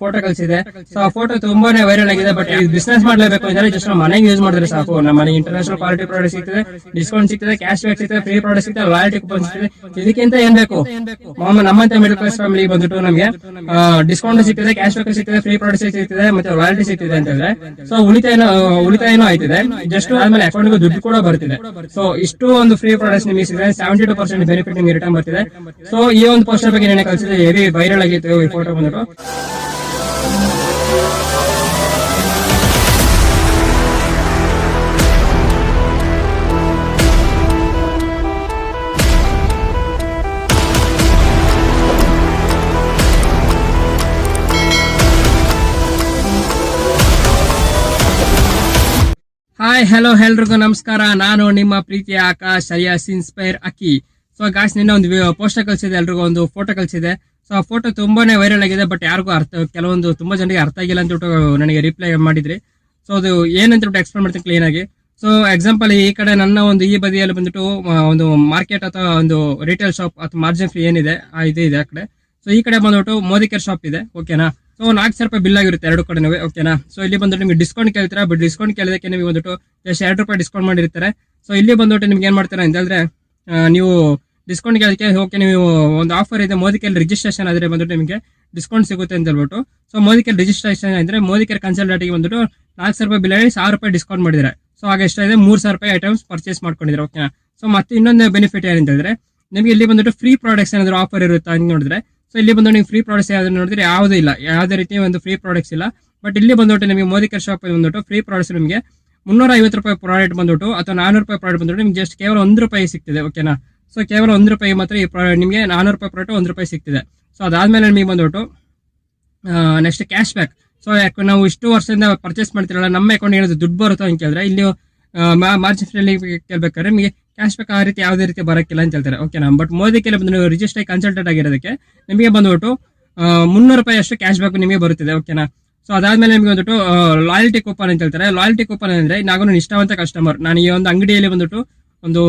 Photo ಕಲ್ಸಿದೆ so ಆ photo ತುಂಬಾನೇ ವೈರಲ್ ಆಗಿದೆ ಬಟ್ ಬಿಸ್ನೆಸ್ ಮಾಡ್ಲೇಬೇಕು ಅಂದ್ರೆ ಜಸ್ಟ್ ನಮ್ಮ ಮನೆಗೆ ಯೂಸ್ ಮಾಡಿದ್ರೆ ಸಾಕು. ನಮ್ಮ ಮನೆ ಇಂಟರ್ನ್ಯಾಷನಲ್ ಕ್ವಾಲಿಟಿ ಪ್ರಾಡಕ್ಟ್ ಸಿಗ್ತದೆ ಡಿಸ್ಕೌಂಟ್ ಸಿಗ್ತದೆ ಕ್ಯಾಶ್ ಬ್ಯಾಕ್ ಸಿಗ್ತದೆ ಫ್ರೀ ಪ್ರಾಡಕ್ಟ್ ಸಿಗ್ತದೆ ಲಾಯಲ್ಟಿ ಕೂಪನ್ ಸಿಗ್ತದೆ. ಇದಕ್ಕಿಂತ ಏನ್ ಬೇಕು? ಮಾಮ ನಮ್ಮಂತ ಮಿಡಲ್ ಕ್ಲಾಸ್ ಫ್ಯಾಮಿಲಿ ಬಂದ್ಬಿಟ್ಟು ನಮಗೆ ಡಿಸ್ಕೌಂಟ್ ಸಿಗ್ತದೆ ಕ್ಯಾಶ್ ಬ್ಯಾಕ್ ಸಿಗ್ತದೆ ಫ್ರೀ ಪ್ರಾಡಕ್ಟ್ ಸಿಗ್ತದೆ, ಮತ್ತೆ ಲಾಯಲ್ಟಿ ಸಿಗ್ತದೆ ಅಂತ ಹೇಳಿದ್ರೆ. ಸೊ ಉಳಿತಾಯ ಉಳಿತಾಯನೂ ಆಯ್ತಿದೆ. ಜಸ್ಟ್ ಆದ್ಮೇಲೆ ಅಕೌಂಟ್ ದುಡ್ಡು ಕೂಡ ಬರ್ತಿದೆ. ಸೊ ಇಷ್ಟು ಒಂದು ಫ್ರೀ ಪ್ರಾಡಕ್ಟ್ ನಿಮಗೆ ಸಿಗ್ತದೆ. ಸೆವೆಂಟಿ ಟು ಪರ್ಸೆಂಟ್ ಬೆನಿಫಿಟ್ ನಿಮಗೆ ರಿಟರ್ನ್ ಬರ್ತಿದೆ. ಸೊ ಈ ಒಂದು ಪೋಸ್ಟರ್ ಬಗ್ಗೆ ನೆನೆ ಕಳಿಸಿದೆ ಹೆವಿ ವೈರಲ್ ಆಗಿತ್ತು, ಈ ಫೋಟೋ ಬಂದ್ಬಿಟ್ಟು. ಹಾಯ್ ಹಲೋ ಎಲ್ರಿಗೂ ನಮಸ್ಕಾರ. ನಾನು ನಿಮ್ಮ ಪ್ರೀತಿಯ ಆಕಾಶ್ ಐಎಸ್ ಇನ್ಸ್ಪೈರ್ ಅಕ್ಕಿ ಸೊ ಗಾಯ್ಸ್ ನಿನ್ನೆ ಒಂದು ಪೋಸ್ಟರ್ ಕಳಿಸಿದೆ. ಎಲ್ರಿಗೂ ಒಂದು ಫೋಟೋ ಕಳಿಸಿದೆ. ಸೊ ಆ ಫೋಟೋ ತುಂಬಾನೇ ವೈರಲ್ ಆಗಿದೆ ಬಟ್ ಯಾರಿಗೂ ಅರ್ಥ, ಕೆಲವೊಂದು ತುಂಬಾ ಜನರಿಗೆ ಅರ್ಥ ಆಗಿಲ್ಲ ಅಂತ ಹೇಳ್ಬಿಟ್ಟು ನನಗೆ ರಿಪ್ಲೈ ಮಾಡಿದ್ರಿ. ಸೊ ಅದು ಏನಂತ ಎಕ್ಸ್ಪ್ಲೇನ್ ಮಾಡ್ತೀನಿ ಕ್ಲೀನ್ ಆಗಿ. ಸೊ ಎಕ್ಸಾಂಪಲ್ ಈ ಕಡೆ ನನ್ನ ಒಂದು ಈ ಬದಿಯಲ್ಲಿ ಬಂದ್ಬಿಟ್ಟು ಒಂದು ಮಾರ್ಕೆಟ್ ಅಥವಾ ಒಂದು ರಿಟೇಲ್ ಶಾಪ್ ಅಥವಾ ಮಾರ್ಜಿನ್ ಫ್ರೀ ಏನಿದೆ ಇದು ಇದೆ ಆ ಕಡೆ. ಸೊ ಈ ಕಡೆ ಬಂದ್ಬಿಟ್ಟು ಮೋದಿ ಕೇರ್ ಶಾಪ್ ಇದೆ ಓಕೆನಾ ಸೊ ನಾಲ್ಕು ಸಾವಿರ ರೂಪಾಯಿ ಬಿಲ್ ಆಗಿರುತ್ತೆ ಎರಡು ಕಡೆ ಓಕೆನಾ ಸೊ ಇಲ್ಲಿ ಬಂದ್ಬಿಟ್ಟು ನಿಮಗೆ ಡಿಸ್ಕೌಂಟ್ ಕೇಳ್ತೀರಾ? ಬಟ್ ಡಿಸ್ಕೌಂಟ್ ಕೇಳಿದಕ್ಕೆ ನಿಮಗೆ ಬಂದ್ಬಿಟ್ಟು ಜಸ್ಟ್ ಎರಡು ರೂಪಾಯಿ ಡಿಸ್ಕೌಂಟ್ ಮಾಡಿರ್ತಾರೆ. ಸೊ ಇಲ್ಲಿ ಬಂದ್ಬಿಟ್ಟು ನಿಮ್ಗೆ ಏನು ಮಾಡ್ತಾರೆ ಅಂತ ಹೇಳಿದ್ರೆ ನೀವು ಡಿಸ್ಕೌಂಟ್ ಕೇಳಕ್ಕೆ ಓಕೆ ನೀವು ಒಂದು ಆಫರ್ ಇದೆ ಮೋದಿ ಕೇರ್ ರಿಜಿಸ್ಟ್ರೇಷನ್ ಆದರೆ ಬಂದ್ಬಿಟ್ಟು ನಿಮಗೆ ಡಿಸ್ಕೌಂಟ್ ಸಿಗುತ್ತೆ ಅಂತ ಹೇಳ್ಬಿಟ್ಟು. ಸೊ ಮೋದಿ ಕೇರ್ ರಿಜಿಸ್ಟ್ರೇಷನ್ ಅಂದರೆ ಮೋದಿ ಕೇರ್ ಕನ್ಸಲ್ಟೇಟಿಗೆ ಬಂದ್ಬಿಟ್ಟು ನಾಲ್ಕು ಸಾವಿರ ರೂಪಾಯಿ ಬಿಲ್ ಸಾವಿರ ರೂಪಾಯಿ ಡಿಸ್ಕೌಂಟ್ ಮಾಡಿದ್ದಾರೆ. ಸೊ ಆಗ ಎಷ್ಟಾಗಿದೆ ಮೂರು ಸಾವಿರ ರೂಪಾಯಿ ಐಟಮ್ಸ್ ಪರ್ಚೇಸ್ ಮಾಡ್ಕೊಂಡಿದ್ದಾರೆ ಓಕೆನಾ ಸೊ ಮತ್ತೆ ಇನ್ನೊಂದು ಬೆನಿಫಿಟ್ ಏನಂತ ಹೇಳಿದ್ರೆ ನಿಮಗೆ ಇಲ್ಲಿ ಬಂದ್ಬಿಟ್ಟು ಫ್ರೀ ಪ್ರಾಡಕ್ಟ್ಸ್ ಏನಾದರೂ ಆಫರ್ ಇರುತ್ತಾ ಅಂತ ನೋಡಿದ್ರೆ ಸೊ ಇಲ್ಲಿ ಬಂದು ನೀವು ಫ್ರೀ ಪ್ರಾಡಕ್ಟ್ಸ್ ಯಾವ್ದು ನೋಡಿದ್ರೆ ಯಾವುದೂ ಇಲ್ಲ. ಯಾವುದೇ ರೀತಿ ಒಂದು ಫ್ರೀ ಪ್ರಾಡಕ್ಟ್ಸ್ ಇಲ್ಲ. ಬಟ್ ಇಲ್ಲಿ ಬಂದ್ಬಿಟ್ಟು ನಿಮಗೆ ಮೋದಿ ಕೇರ್ ಶಾಪ್ ಬಂದ್ಬಿಟ್ಟು ಫ್ರೀ ಪ್ರಾಡಕ್ಟ್ಸ್ ನಿಮಗೆ ಮುನ್ನೂರ ಐವತ್ತು ರೂಪಾಯಿ ಪ್ರಾಡಕ್ಟ್ ಬಂದ್ಬಿಟ್ಟು ಅಥವಾ ನಾನೂರು ರೂಪಾಯಿ ಪ್ರಾಡಕ್ಟ್ ಬಂದ್ಬಿಟ್ಟು ನಿಮ್ಗೆ ಜಸ್ಟ್ ಕೇವಲ ಒಂದು ರೂಪಾಯಿ ಸಿಗ್ತಿದೆ ಓಕೆನಾ ಸೊ ಕೇವಲ ಒಂದು ರೂಪಾಯಿ ಮಾತ್ರ ಈ ಪ್ರಾಡಕ್ಟ್ ನಿಮಗೆ ನಾನೂರು ರೂಪಾಯಿ ಪ್ರಾಡಕ್ಟ್ ಒಂದು ರೂಪಾಯಿ ಸಿಗ್ತಿದೆ. ಸೊ ಅದಾದ್ಮೇಲೆ ನಿಮಗೆ ಬಂದ್ಬಿಟ್ಟು ನೆಕ್ಸ್ಟ್ ಕ್ಯಾಶ್ ಬ್ಯಾಕ್ ಸೊ ಯಾಕೆ ನಾವು ಇಷ್ಟು ವರ್ಷದಿಂದ ಪರ್ಚೇಸ್ ಮಾಡ್ತಿರಲ್ಲ, ನಮ್ಮ ಅಕೌಂಟ್ ಏನಾದ್ರು ದುಡ್ಡು ಬರುತ್ತೋ ಅಂತ ಕೇಳಿದ್ರೆ ಇಲ್ಲಿ ಮಾರ್ಚ್ ಫ್ರೀಲಿ ಕೇಳ್ಬೇಕಾದ್ರೆ ನಿಮಗೆ ಕ್ಯಾಶ್ ಬ್ಯಾಕ್ ಆ ರೀತಿ ಯಾವುದೇ ರೀತಿ ಬರೋಕ್ಕಿಲ್ಲ ಅಂತ ಹೇಳ್ತಾರೆ. ಓಕೆನಾ ಬಟ್ ಮೋದಿ ಬಂದು ನೀವು ರಿಜಿಸ್ಟರ್ ಕನ್ಸಲ್ಟೆಂಟ್ ಆಗಿರೋದಕ್ಕೆ ನಿಮಗೆ ಬಂದ್ಬಿಟ್ಟು ಮುನ್ನೂರು ರೂಪಾಯಿ ಅಷ್ಟು ಕ್ಯಾಶ್ ಬ್ಯಾಕ್ ನಿಮಗೆ ಬರುತ್ತದೆ. ಓಕೆನಾ ಸೊ ಅದಾದ್ಮೇಲೆ ನಿಮಗೆ ಬಂದ್ಬಿಟ್ಟು ಲಾಯಲ್ಟಿ ಕೂಪನ್ ಅಂತ ಹೇಳ್ತಾರೆ. ಲಾಯಲ್ಟಿ ಕೂಪನ್ ಅಂದರೆ ನಾನು ಇಷ್ಟವಂತ ಕಸ್ಟಮರ್ ನಾನು ಈ ಒಂದು ಅಂಗಡಿಯಲ್ಲಿ ಬಂದ್ಬಿಟ್ಟು ಒಂದು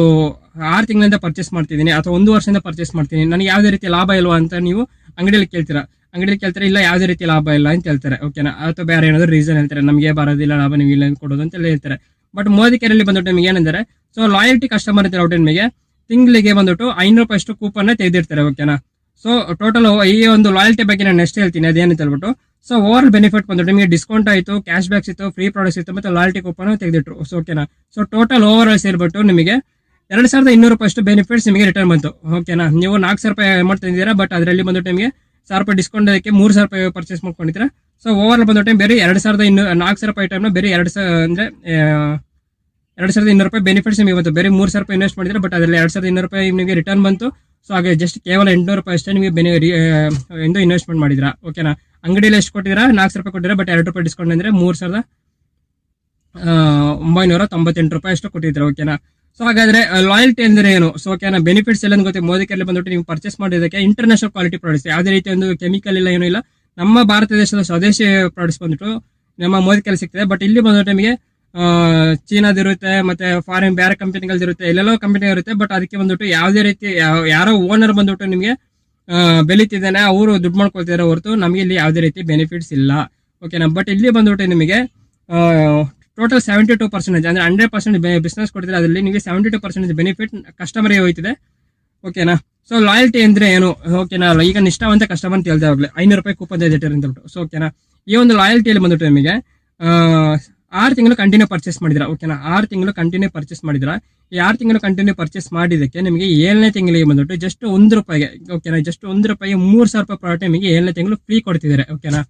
ಆರು ತಿಂಗಳಿಂದ ಪರ್ಚೇಸ್ ಮಾಡ್ತಿದ್ದೀನಿ ಅಥವಾ ಒಂದು ವರ್ಷದಿಂದ ಪರ್ಚೇಸ್ ಮಾಡ್ತೀನಿ. ನನಗೆ ಯಾವುದೇ ರೀತಿ ಲಾಭ ಇಲ್ವಾ ಅಂತ ನೀವು ಅಂಗಡಿಯಲ್ಲಿ ಕೇಳ್ತೀರಾ? ಅಂಗಡಿಯಲ್ಲಿ ಕೇಳ್ತಾರೆ, ಇಲ್ಲ, ಯಾವುದೇ ರೀತಿ ಲಾಭ ಇಲ್ಲ ಅಂತ ಹೇಳ್ತಾರೆ. ಓಕೆನಾ ಅಥವಾ ಬೇರೆ ಏನಾದರೂ ರೀಸನ್ ಹೇಳ್ತಾರೆ, ನಮಗೆ ಬರೋದಿಲ್ಲ, ಲಾಭ ನೀವು ಇಲ್ಲ ಕೊಡೋದು ಅಂತ ಹೇಳ್ತಾರೆ. ಬಟ್ ಮೋದಿ ಕೇರಲ್ಲಿ ಬಂದ್ಬಿಟ್ಟು ನಿಮಗೆ ಏನಂದ್ರೆ? ಸೊ ಲಾಯಲ್ಟಿ ಕಸ್ಟಮರ್ ಅಂತ ಹೇಳ್ಬಿಟ್ಟು ನಿಮಗೆ ತಿಂಗಳಿಗೆ ಬಂದ್ಬಿಟ್ಟು ಐನೂರು ರೂಪಾಯಿ ಅಷ್ಟು ಕೂಪನ್ ತೆಗೆದಿರ್ತಾರೆ ಓಕೆನಾ? ಸೊ ಟೋಟಲ್ ಈ ಒಂದು ಲಾಯಲ್ಟಿ ಬಗ್ಗೆ ನಾನು ನೆಕ್ಸ್ಟ್ ಹೇಳ್ತೀನಿ. ಅದೇನಂತ ಹೇಳ್ಬಿಟ್ಟು ಸೊ ಓವರ್ ಬೆನಿಫಿಟ್ ಬಂದ್ಬಿಟ್ಟು ನಿಮಗೆ ಡಿಸ್ಕೌಂಟ್ ಆಯಿತು ಕ್ಯಾಶ್ ಬ್ಯಾಕ್ಸ್ ಇತ್ತು ಫ್ರೀ ಪ್ರಾಡಕ್ಟ್ಸ್ ಇತ್ತು, ಮತ್ತೆ ಲಾಯಲ್ಟಿ ಕೂಪನ್ ತೆಗೆದಿಟ್ರು. ಸೊ ಓಕೆನಾ? ಸೊ ಟೋಟಲ್ ಓವರ್ ಆಲ್ ಸೇರ್ಬಿಟ್ಟು ನಿಮಗೆ ಎರಡು ಸಾವಿರದ ಇನ್ನೂರು ರೂಪಾಯಿ ಅಷ್ಟು ಬೆನಿಫಿಟ್ಸ್ ನಿಮಗೆ ರಿಟರ್ನ್ ಬಂತು. ಓಕೆನಾ? ನೀವು ನಾಲ್ಕು ಸಾವಿರ ರೂಪಾಯಿ ಅಮೌಂಟ್ ತಂದಿದ್ದೀರಾ ಬಟ್ ಅದರಲ್ಲಿ ಬಂದ್ಬಿಟ್ಟು ನಿಮಗೆ ಸಾವಿರ ರೂಪಾಯಿ ಡಿಸ್ಕೌಂಟ್ ಅದಕ್ಕೆ ಮೂರು ಸಾವಿರ ರೂಪಾಯಿ ಪರ್ಚೇಸ್ ಮಾಡ್ಕೊಂಡಿದ್ದೀರಾ. ಸೊ ಓವರ್ ಬಂದ್ಬಿಟ್ಟು ಬೇರೆ ಎರಡು ಸಾವಿರದ ಇನ್ನೂ, ನಾಲ್ಕು ಸಾವಿರ ರೂಪಾಯಿ ಟೈಮ್ನ ಬೇರೆ ಎರಡು ಸಾವಿರ ಅಂದರೆ ಎರಡು ಸಾವಿರದ ಇನ್ನೂರು ರೂಪಾಯಿ ಬೆನಿಫಿಟ್ಸ್ ನಿಮಗೆ ಬಂತು ಬೇರೆ ಮೂರು ಸಾವಿರ ರೂಪಾಯಿ ಇನ್ವೆಸ್ಟ್ ಮಾಡಿದ್ರೆ ಬಟ್ ಅದರಲ್ಲಿ ಎರಡು ಸಾವಿರದ ಇನ್ನೂರು ರೂಪಾಯಿ ನಿಮಗೆ ರಿಟರ್ನ್ ಬಂತು. ಸೊ ಹಾಗೆ ಜಸ್ಟ್ ಕೇವಲ ಎಂಟುನೂರು ರೂಪಾಯಿ ಅಷ್ಟೇ ನಿಮಗೆ ಬೆನಿ ಎಂದು ಇನ್ವೆಸ್ಟ್ಮೆಂಟ್ ಮಾಡಿದ್ರಾ? ಓಕೆನಾ ಅಂಗಡಿಯಲ್ಲಿ ಎಷ್ಟು ಕೊಟ್ಟಿದ್ದೀರಾ? ನಾಲ್ಕು ಸಾವಿರ ರೂಪಾಯಿ ಕೊಟ್ಟಿದ್ದೀರಾ? ಬಟ್ ಎರಡು ರೂಪಾಯಿ ಡಿಸ್ಕೌಂಟ್ ಅಂದರೆ ಮೂರು ಸಾವಿರದ ಒಂಬೈನೂರ ತೊಂಬತ್ತೆಂಟು ರೂಪಾಯಿ ಅಷ್ಟು ಕೊಟ್ಟಿದ್ದೀರಾ? ಓಕೆನಾ ಸೊ ಹಾಗಾದ್ರೆ ಲಾಯಲ್ಟಿ ಅಂದ್ರೆ ಏನು? ಸೊ ಓಕೆನಾ ಬೆನಿಫಿಟ್ಸ್ ಎಲ್ಲ ಗೊತ್ತೆ, ಮೋದಿ ಕೇರಳ ಬಂದ್ಬಿಟ್ಟು ನೀವು ಪರ್ಚೇಸ್ ಮಾಡೋದಕ್ಕೆ ಇಂಟರ್ನ್ಯಾಷನಲ್ ಕ್ವಾಲಿಟಿ ಪ್ರಾಡಕ್ಟ್ಸ್ ಯಾವುದೇ ರೀತಿ ಒಂದು ಕೆಮಿಕಲ್ ಇಲ್ಲ, ಏನೂ ಇಲ್ಲ. ನಮ್ಮ ಭಾರತ ದೇಶದ ಸ್ವದೇಶಿ ಪ್ರಾಡಕ್ಟ್ಸ್ ಬಂದ್ಬಿಟ್ಟು ನಮ್ಮ ಮೋದಿ ಕೆಲಸ ಸಿಗ್ತದೆ. ಬಟ್ ಇಲ್ಲಿ ಬಂದ ಟೈಮಿಗೆ ಚೀನಾದ ಚೀನಾದಿರುತ್ತೆ ಮತ್ತೆ ಫಾರಿನ್ ಬೇರೆ ಕಂಪನಿಗಳದಿರುತ್ತೆ ಎಲ್ಲೆಲ್ಲೋ ಕಂಪನಿ ಇರುತ್ತೆ. ಬಟ್ ಅದಕ್ಕೆ ಬಂದ್ಬಿಟ್ಟು ಯಾವುದೇ ರೀತಿ ಯಾರೋ ಓನರ್ ಬಂದ್ಬಿಟ್ಟು ನಿಮಗೆ ಬೆಳೀತಿದ್ದಾನೆ, ಅವರು ದುಡ್ಡು ಮಾಡ್ಕೊಳ್ತಿದಾರೆ ಹೊರತು ನಮಗೆ ಇಲ್ಲಿ ಯಾವುದೇ ರೀತಿ ಬೆನಿಫಿಟ್ಸ್ ಇಲ್ಲ. ಓಕೆನಾ ಬಟ್ ಇಲ್ಲಿ ಬಂದ್ಬಿಟ್ಟು ನಿಮಗೆ ಟೋಟಲ್ ಸೆವೆಂಟಿ ಟೂ ಪರ್ಸೆಂಟೇಜ್ ಅಂದರೆ ಹಂಡ್ರೆಡ್ ಪರ್ಸೆಂಟ್ ಬಿಸ್ನೆಸ್ ಕೊಡ್ತೀರಾ ಅದರಲ್ಲಿ ನಿಮಗೆ ಸೆವೆಂಟಿ ಟು ಪರ್ಸೆಂಟೇಜ್ ಬೆನಿಫಿಟ್ ಕಸ್ಟಮರ್ಗೆ ಹೋಯ್ತಿದೆ. ಓಕೆನಾ ಸೊ ಲಾಯಲ್ಟಿ ಅಂದ್ರೆ ಏನು? ಓಕೆನಾ ಈಗ ನಿಷ್ಠಾವಂತ ಕಸ್ಟಮರ್ ಅಂತ ಹೇಳ್ತಾ ಹೋಗ್ಲಿ ಐನೂರು ರೂಪಾಯಿ ಕೂಪನ್ ಇದೆ ಅಂತ ಹೇಳ್ಬಿಟ್ಟು. ಸೊ ಓಕೆನಾ ಈ ಒಂದು ಲಾಯಲ್ಟಿಯಲ್ಲಿ ಬಂದ್ಬಿಟ್ಟು ನಿಮಗೆ ಆರು ತಿಂಗಳು ಕಂಟಿನ್ಯೂ ಪರ್ಚೇಸ್ ಮಾಡಿದ್ರ ಓಕೆನಾ ಆರು ತಿಂಗಳು ಕಂಟಿನ್ಯೂ ಪರ್ಚೇಸ್ ಮಾಡಿದ್ರ ಈ ಆರು ತಿಂಗಳು ಕಂಟಿನ್ಯೂ ಪರ್ಚೇಸ್ ಮಾಡಿದಕ್ಕೆ ನಿಮಗೆ ಏಳನೇ ತಿಂಗಳಿಗೆ ಬಂದ್ಬಿಟ್ಟು ಜಸ್ಟ್ ಒಂದು ರೂಪಾಯಿಗೆ ಓಕೆನಾ ಜಸ್ಟ್ ಒಂದು ರೂಪಾಯಿ ಮೂರು ಸಾವಿರ ರೂಪಾಯಿ ಪ್ರಾಡಕ್ಟ್ ನಿಮಗೆ ಏಳನೇ ತಿಂಗಳು ಫ್ರೀ ಕೊಡ್ತಿದ್ದಾರೆ. ಓಕೆನಾ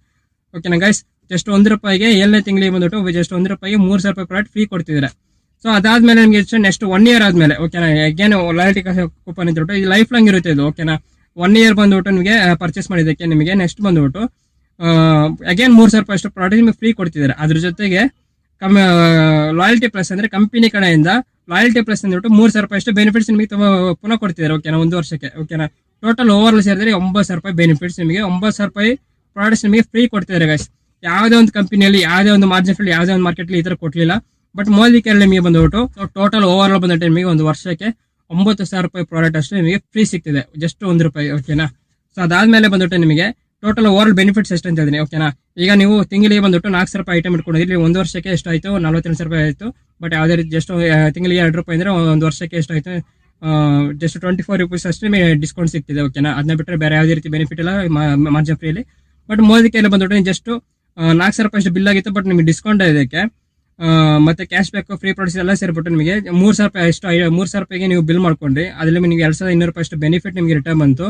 ಓಕೆನಾ ಗೈಸ್ ಜಸ್ಟ್ ಒಂದು ರೂಪಾಯಿಗೆ ಏಳನೇ ತಿಂಗಳಿಗೆ ಬಂದ್ಬಿಟ್ಟು ಜಸ್ಟ್ ಒಂದು ರೂಪಾಯಿಗೆ ಮೂರು ಸಾವಿರ ರೂಪಾಯಿ ಪ್ರಾಡಕ್ಟ್ ಫ್ರೀ ಕೊಡ್ತಿದ್ದಾರೆ. ಸೊ ಅದಾದ್ಮೇಲೆ ನಿಮಗೆ ನೆಕ್ಸ್ಟ್ ಒನ್ ಇಯರ್ ಆದ್ಮೇಲೆ ಓಕೆನಾ ಅಗೇನ್ ಲಾಯಲ್ಟಿ ಕೂಪನ್ ಹೇಳ್ಬಿಟ್ಟು ಇದು ಲೈಫ್ ಲಾಂಗ್ ಇರುತ್ತೆ ಇದು ಓಕೆನಾ ಒನ್ ಇಯರ್ ಬಂದ್ಬಿಟ್ಟು ನಿಮಗೆ ಪರ್ಚೇಸ್ ಮಾಡಿದ್ದಕ್ಕೆ ನಿಮಗೆ ನೆಕ್ಸ್ಟ್ ಬಂದ್ಬಿಟ್ಟು ಅಗೇನ್ ಮೂರು ಸಾವಿರ ರೂಪಾಯಿ ಅಷ್ಟು ಪ್ರಾಡಕ್ಟ್ ನಿಮಗೆ ಫ್ರೀ ಕೊಡ್ತಿದ್ದಾರೆ. ಅದ್ರ ಜೊತೆಗೆ, ಕಮ್ ಲಾಯಲ್ಟಿ ಪ್ಲಸ್ ಅಂದ್ರೆ ಕಂಪನಿ ಕಡೆಯಿಂದ ಲಾಯಲ್ಟಿ ಪ್ಲಸ್ ಅಂದ್ಬಿಟ್ಟು ಮೂರು ಸಾವಿರ ರೂಪಾಯಿ ಅಷ್ಟು ಬೆನಿಫಿಟ್ಸ್ ನಿಮಗೆ ತುಂಬ, ಪುನಃ ಕೊಡ್ತಿದ್ದಾರೆ ಓಕೆನಾ ಒಂದು ವರ್ಷಕ್ಕೆ ಓಕೆನಾ ಟೋಟಲ್ ಓವರ್ ಸೇರಿದ್ರೆ ಒಂಬತ್ತು ಸಾವಿರ ರೂಪಾಯಿ ಬೆನಿಫಿಟ್ಸ್ ನಿಮಗೆ, ಒಂಬತ್ತು ಸಾವಿರ ರೂಪಾಯಿ ಪ್ರಾಡಕ್ಟ್ಸ್ ನಿಮಗೆ ಫ್ರೀ ಕೊಡ್ತಿದ್ದಾರೆ ಗಾಯ್ಸ್ ಯಾವುದೇ ಒಂದು ಕಂಪನಿಯಲ್ಲಿ ಯಾವುದೇ ಒಂದು ಮಾರ್ಜಿನ್ ಫೀಲ್ಡ್ ಯಾವುದೇ ಒಂದು ಮಾರ್ಕೆಟ್ಲಿ ಈ ಥರ ಕೊಡಲಿಲ್ಲ. ಬಟ್ ಮೋದಿ ನಿಮಗೆ ಬಂದ್ಬಿಟ್ಟು ಟೋಟಲ್ ಓವರ್ ಆಲ್ ಬಂದ್ಬಿಟ್ಟು ನಿಮಗೆ ಒಂದು ವರ್ಷಕ್ಕೆ ಒಂಬತ್ತು ಸಾವಿರ ರೂಪಾಯಿ ಪ್ರಾಡಕ್ಟ್ ಅಷ್ಟು ನಿಮಗೆ ಫ್ರೀ ಸಿಗ್ತಿದೆ. ಜಸ್ಟ್ ಒಂದು ರೂಪಾಯಿ ಓಕೆನಾ ಸೊ ಅದಾದ್ಮೇಲೆ ಬಂದ್ಬಿಟ್ಟು ನಿಮಗೆ ಟೋಟಲ್ ಓವರ್ ಬೆನಿಫಿಟ್ಸ್ ಎಷ್ಟು ಅಂತ ಹೇಳಿದೀನಿ ಓಕೆನಾ ಈಗ ನೀವು ತಿಂಗಳಿಗೆ ಬಂದ್ಬಿಟ್ಟು ನಾಲ್ಕು ಸಾವಿರ ರೂಪಾಯಿ ಐಟಮ್ ಇಟ್ಕೊಂಡಿದ್ರಿ ಒಂದು ವರ್ಷಕ್ಕೆ ಎಷ್ಟಾಯಿತು ನಲ್ವತ್ತೆಂಟು ಸಾವಿರ ರೂಪಾಯಿ ಆಯಿತು. ಬಟ್ ಯಾವುದೇ ರೀತಿ ಜಸ್ಟ್ ತಿಂಗಳಿಗೆ ಎರಡು ರೂಪಾಯಿ ಅಂದರೆ ಒಂದು ವರ್ಷಕ್ಕೆ ಎಷ್ಟಾಯಿತು ಜಸ್ಟ್ ಟ್ವೆಂಟಿ ಫೋರ್ ರುಪೀಸ್ ಅಷ್ಟೇ ನಿಮಗೆ ಡಿಸ್ಕೌಂಟ್ ಸಿಗ್ತಿದೆ ಓಕೆನಾ ಅದನ್ನ ಬಿಟ್ಟರೆ ಬೇರೆ ಯಾವುದೇ ರೀತಿ ಬೆನಿಫಿಟ್ ಇಲ್ಲ ಮಾರ್ಜಿನ್ ಫ್ರೀಲಿ ಬಟ್ ಮೋದಿ ಕೈಯಲ್ಲಿ ಬಂದ್ಬಿಟ್ಟು ಜಸ್ಟ್ ನಾಲ್ಕು ಸಾವಿರ ರೂಪಾಯಿ ಅಷ್ಟು ಬಿಲ್ ಆಗಿತ್ತು ಬಟ್ ನಿಮಗೆ ಡಿಸ್ಕೌಂಟ್ ಇದಕ್ಕೆ. ಮತ್ತೆ ಕ್ಯಾಶ್ ಬ್ಯಾಕ್ ಫ್ರೀ ಪ್ರಾಡಕ್ಟ್ಸ್ ಎಲ್ಲ ಸೇರ್ಬಿಟ್ಟು ನಿಮಗೆ ಮೂರು ಸಾವಿರ ರೂಪಾಯಿ ಅಷ್ಟು ಐ- ಮೂರು ಸಾವಿರ ರೂಪಾಯಿಗೆ ನೀವು ಬಿಲ್ ಮಾಡ್ಕೊಂಡ್ರಿ. ಅದರಲ್ಲಿ ನಿಮಗೆ ಎರಡು ಸಾವಿರದ ಇನ್ನೂರು ರೂಪಾಯಿ ಅಷ್ಟು ಬೆನಿಫಿಟ್ ನಿಮಗೆ ರಿಟರ್ನ್ ಬಂತು.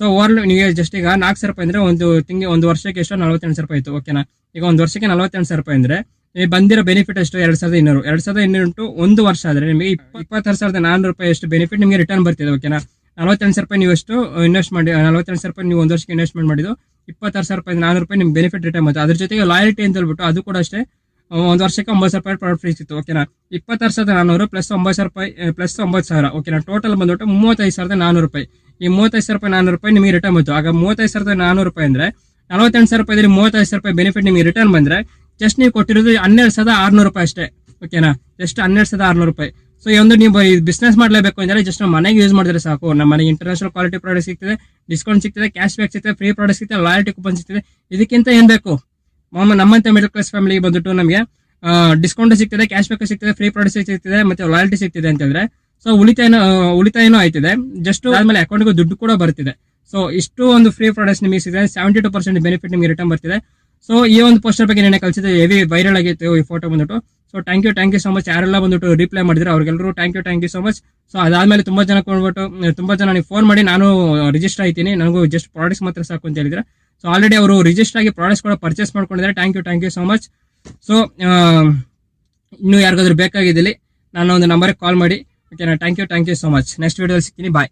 ಸೊ ಓವರ್ ನಿಮಗೆ ಜಸ್ಟ್ ಈಗ ನಾಲ್ಕು ಸಾವಿರ ರೂಪಾಯಿ ಅಂದರೆ ಒಂದು ತಿಂಗೆ ಒಂದು ವರ್ಷಕ್ಕೆ ಎಷ್ಟು ನಲವತ್ತೆಂಟು ಸಾವಿರ ರೂಪಾಯಿ ಇತ್ತು ಓಕೆನಾ ಈಗ ಒಂದು ವರ್ಷಕ್ಕೆ ನಲವತ್ತೆಂಟು ಸಾವಿರ ರೂಪಾಯಿ ಅಂದರೆ ನಿಮಗೆ ಬಂದಿರೋ ಬೆನಿಫಿಟ್ ಎಷ್ಟು ಎರಡು ಸಾವಿರದ ಇನ್ನೂರು. ಎರಡು ಸಾವಿರದ ಇನ್ನೂರು ಒಂದು ವರ್ಷ ಆದರೆ ನಿಮಗೆ ಇಪ್ಪ- ಇಪ್ಪತ್ತಾರು ಸಾವಿರದ ನಾನ್ನೂರು ರೂಪಾಯಿ ಎಷ್ಟು ಬೆನಿಫಿಟ್ ನಿಮಗೆ ರಿಟರ್ನ್ ಬರ್ತಿದೆ ಓಕೆನಾ ನಲವತ್ತೆಂಟು ಸಾವಿರ ರೂಪಾಯಿ ನೀವು ಎಷ್ಟು ಇನ್ವೆಸ್ಟ್ ಮಾಡಿ ನಲವತ್ತೆಂಟು ಸಾವಿರ ರೂಪಾಯಿ ನೀವು ಒಂದು ವರ್ಷಕ್ಕೆ ಇನ್ವೆಸ್ಟ್ಮೆಂಟ್ ಮಾಡಿದ್ದು ಇಪ್ಪತ್ತಾರು ಸಾವಿರ ರೂಪಾಯಿ ನಾನ್ನೂರು ರೂಪಾಯಿ ನಿಮ್ಗೆ ಬೆನಿಫಿಟ್ ರಿಟರ್ನ್ ಬರುತ್ತೆ ಅದ್ರ ಜೊತೆಗೆ ಲಾಯಲ್ಟಿ ಅಂತ ಹೇಳ್ಬಿಟ್ಟು ಅದು ಕೂಡ ಅಷ್ಟೇ ಒಂದು ವರ್ಷಕ್ಕೆ ಒಂಬತ್ತು ಸಾವಿರ ರೂಪಾಯಿ ಪ್ರಾಡಕ್ಟ್ ಫ್ರೀ ಸಿಕ್ತು ಓಕೆನಾ ಇಪ್ಪತ್ತಾರು ಸಾವಿರದ ನಾನ್ನೂರು ಪ್ಲಸ್ ಒಂಬತ್ತು ಸಾವಿರ ರೂಪಾಯಿ ಪ್ಲಸ್ ಒಂಬತ್ತು ಸಾವಿರ ಓಕೆನಾ ಟೋಟಲ್ ಬಂದ್ಬಿಟ್ಟು ಮೂವತ್ತೈದು ಸಾವಿರದ ನಾನ್ನೂರು ರೂಪಾಯಿ. ಈ ಮೂವತ್ತೈದು ಸಾವಿರ ರೂಪಾಯಿ ನಾನ್ನೂರು ರೂಪಾಯಿ ನಿಮಗೆ ರಿಟರ್ನ್ ಬಂತು. ಆಗ ಮೂವತ್ತೈದು ಸಾವಿರದ ನಾನ್ನೂರು ರೂಪಾಯಿ ಅಂದ್ರೆ ನಲವತ್ತೆಂಟು ಸಾವಿರ ರೂಪಾಯಿ ಮೂವತ್ತೈದು ಸಾವಿರ ರೂಪಾಯಿ ಬೆನಿಫಿಟ್ ನಿಮಗೆ ರಿಟರ್ನ್ ಬಂದ್ರೆ ಜಸ್ಟ್ ನೀವು ಕೊಟ್ಟಿರೋದು ಹನ್ನೆರಡು ಸಾವಿರದ ಆರುನೂರು ರೂಪಾಯಿ ಅಷ್ಟೇ ಓಕೆನಾ ಜಸ್ಟ್ ಹನ್ನೆರಡು ಸಾವಿರದ ಆರ್ನೂರು ರೂಪಾಯಿ. ಸೊ ಈ ಒಂದು ನೀವು ಬಿಸ್ನೆಸ್ ಮಾಡಲೇಬೇಕು ಅಂದ್ರೆ ಜಸ್ಟ್ ನಮ್ಮ ಮನೆಗೆ ಯೂಸ್ ಮಾಡಿದ್ರೆ ಸಾಕು. ನಮ್ಮ ಮನೆಗೆ ಇಂಟರ್ನ್ಯಾಷನಲ್ ಕ್ವಾಲಿಟಿ ಪ್ರಾಡಕ್ಟ್ ಸಿಗ್ತದೆ ಡಿಸ್ಕೌಂಟ್ ಸಿಗ್ತದೆ ಕ್ಯಾಶ್ ಬ್ಯಾಕ್ ಸಿಗ್ತದೆ ಫ್ರೀ ಪ್ರಾಡಕ್ಟ್ ಸಿಗ್ತದೆ ಲಾಯಲ್ಟಿ ಕೂಪನ್ ಸಿಗ್ತದೆ. ಇದಕ್ಕಿಂತ ಏನ್ ಬೇಕು? ಮಾಮ ನಮ್ಮಂತ ಮಿಡಲ್ ಕ್ಲಾಸ್ ಫ್ಯಾಮಿಲಿಗೆ ಬಂದ್ಬಿಟ್ಟು ನಮಗೆ ಡಿಸ್ಕೌಂಟ್ ಸಿಗ್ತದೆ ಕ್ಯಾಶ್ ಬ್ಯಾಕ್ ಸಿಗ್ತದೆ ಫ್ರೀ ಪ್ರಾಡಕ್ಟ್ ಸಿಗ್ತದೆ, ಮತ್ತೆ ಲಾಯಲ್ಟಿ ಸಿಗ್ತಿದೆ ಅಂತ ಹೇಳಿದ್ರೆ ಸೊ ಉಳಿತಾಯನ ಉಳಿತಾಯನೂ ಆಯ್ತಿದೆ. ಜಸ್ಟ್ ಆದ್ಮೇಲೆ ಅಕೌಂಟ್ಗೆ ದುಡ್ಡು ಕೂಡ ಬರ್ತಿದೆ. ಸೊ ಇಷ್ಟು ಒಂದು ಫ್ರೀ ಪ್ರಾಡಕ್ಟ್ಸ್ ನಿಮಗೆ ಸಿಗಿದೆ ಸೆವೆಂಟಿ ಟು ಪರ್ಸೆಂಟ್ ಬೆನಿಫಿಟ್ ನಿಮಗೆ ರಿಟರ್ನ್ ಬರ್ತಿದೆ. ಸೊ ಈ ಒಂದು ಪೋಸ್ಟರ್ ಬಗ್ಗೆ ನೆನೆ ಕಲಿಸಿದೆ ಹೆವಿ ವೈರಲ್ ಆಗಿತ್ತು ಈ ಫೋಟೋ ಬಂದ್ಬಿಟ್ಟು. So thank you thank you so much ಯಾರೆಲ್ಲ ಬಂದ್ಬಿಟ್ಟು ರಿಪ್ಲೈ ಮಾಡಿದ್ರೆ ಅವ್ರಿಗೆಲ್ಲರೂ thank you thank you so much so ಅದಾದ್ಮೇಲೆ ತುಂಬಾ ಜನ ಕೊಂಡ್ಬಿಟ್ಟು ತುಂಬಾ ಜನ ನನಗೆ ಫೋನ್ ಮಾಡಿ ನಾನು ರಿಜಿಸ್ಟರ್ ಆಯ್ತೀನಿ. ನನಗೂ ಜಸ್ಟ್ ಪ್ರಾಡಕ್ಟ್ಸ್ ಮಾತ್ರ ಸಾಕು ಅಂತ ಹೇಳಿದ್ರೆ. ಸೊ ಆಲ್ರೆಡಿ ಅವರು ರಿಜಿಸ್ಟರ್ ಆಗಿ ಪ್ರಾಡಕ್ಟ್ಸ್ ಕೂಡ ಪರ್ಚೇಸ್ ಮಾಡ್ಕೊಂಡಿದ್ದಾರೆ. Thank you thank you so much so ಇನ್ನು ಯಾರಿಗಾದ್ರೂ ಬೇಕಾಗಿದ್ದಲ್ಲಿ ನಾನು ಒಂದು ನಂಬರ್ಗೆ ಕಾಲ್ ಮಾಡಿ. ಓಕೆನಾ thank you thank you so much next ವಿಡಿಯೋದಲ್ಲಿ ಸಿಗ್ತೀನಿ. ಬಾಯ್